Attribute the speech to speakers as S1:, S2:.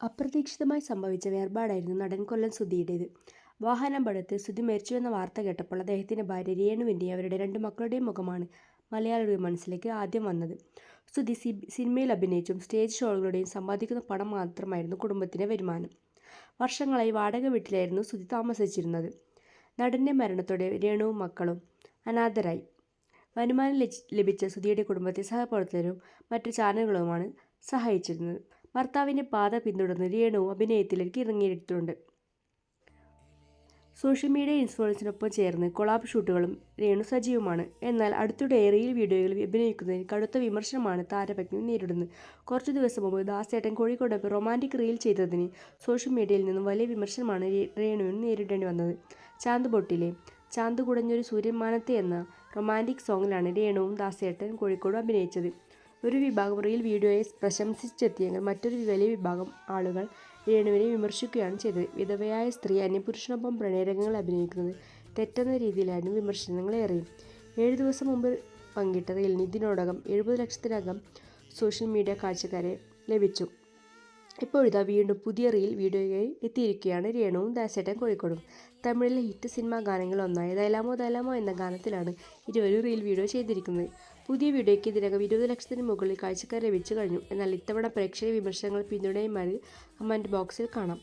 S1: അപ്രതീക്ഷിതമായി സംഭവിച്ച വേർപാടായിരുന്നു നടൻ കൊല്ലം സുധിയുടേത്. വാഹനാപകടത്തിൽ സുധി മരിച്ചുവെന്ന വാർത്ത കേട്ടപ്പോൾ അദ്ദേഹത്തിന്റെ ഭാര്യ രേണുവിന്റെയും അവരുടെ രണ്ട് മക്കളുടെയും മുഖമാണ് മലയാളിയുടെ മനസ്സിലേക്ക് ആദ്യം വന്നത്. സുധി സി സിനിമയിൽ അഭിനയിച്ചും സ്റ്റേജ് ഷോകളുടെയും സമ്പാദിക്കുന്ന പണം മാത്രമായിരുന്നു കുടുംബത്തിന്റെ വരുമാനം. വർഷങ്ങളായി വാടക വീട്ടിലായിരുന്നു സുധി താമസിച്ചിരുന്നത്. നടന്റെ മരണത്തോടെ രേണുവും മക്കളും അനാഥരായി. വരുമാനം ലഭിച്ച സുധിയുടെ കുടുംബത്തെ സഹപ്രവർത്തകരും മറ്റു ചാനലുകളുമാണ് സഹായിച്ചിരുന്നത്. ഭർത്താവിന്റെ പാത പിന്തുടർന്ന് രേണുവും അഭിനയത്തിലേക്ക് ഇറങ്ങിയിട്ടുണ്ട്. സോഷ്യൽ മീഡിയ ഇൻഫ്ലുവൻസിനൊപ്പം ചേർന്ന് കൊളാബ് ഷൂട്ടുകളും രേണു സജീവമാണ്. എന്നാൽ അടുത്തിടെ റീൽ വീഡിയോകളിൽ അഭിനയിക്കുന്നതിന് കടുത്ത വിമർശനമാണ് താരപത്നി നേരിടുന്നത്. കുറച്ചു ദിവസം മുമ്പ് ദാസേട്ടൻ കോഴിക്കോടൊപ്പം റൊമാന്റിക് റീൽ ചെയ്തതിന് സോഷ്യൽ മീഡിയയിൽ നിന്നും വലിയ വിമർശനമാണ് രേണുവിന് നേരിടേണ്ടി വന്നത്. ചാന്തുപൊട്ടിലെ ചാന്ത് കുടഞ്ഞൊരു സൂര്യമാനത്തെ എന്ന റൊമാന്റിക് സോങ്ങിലാണ് രേണുവും ദാസേട്ടൻ കോഴിക്കോട് അഭിനയിച്ചത്. ഒരു വിഭാഗം റീൽ വീഡിയോയെ പ്രശംസിച്ചെത്തിയെങ്കിൽ മറ്റൊരു വലിയ വിഭാഗം ആളുകൾ രേണുവിനെ വിമർശിക്കുകയാണ് ചെയ്തത്. വിധവയായ സ്ത്രീ അന്യപുരുഷനൊപ്പം പ്രണയരംഗങ്ങൾ അഭിനയിക്കുന്നത് തെറ്റെന്ന രീതിയിലായിരുന്നു വിമർശനങ്ങളേറെയും. ഏഴ് ദിവസം മുമ്പ് പങ്കിട്ട റീലിന് ഇതിനോടകം എഴുപത് ലക്ഷത്തിനകം സോഷ്യൽ മീഡിയ കാഴ്ചക്കാരെ ലഭിച്ചു. ഇപ്പോഴിതാ വീണ്ടും പുതിയ റീൽ വീഡിയോയായി എത്തിയിരിക്കുകയാണ് രേണുവും ദാസേട്ടൻ കോഴിക്കോടും. തമിഴിലെ ഹിറ്റ് സിനിമാ ഗാനങ്ങളൊന്നായ ദൈലാമോ ദൈലാമോ എന്ന ഗാനത്തിലാണ് ഇരുവരും റീൽ വീഡിയോ ചെയ്തിരിക്കുന്നത്. പുതിയ വീഡിയോയ്ക്ക് ഇതിനകം ഇരുപത് ലക്ഷത്തിന് മുകളിൽ കാഴ്ചക്കാരെ ലഭിച്ചു കഴിഞ്ഞു. എന്നാൽ ഇത്തവണ പ്രേക്ഷക വിമർശനങ്ങൾ പിന്തുണയുമായി കമന്റ് ബോക്സിൽ കാണാം.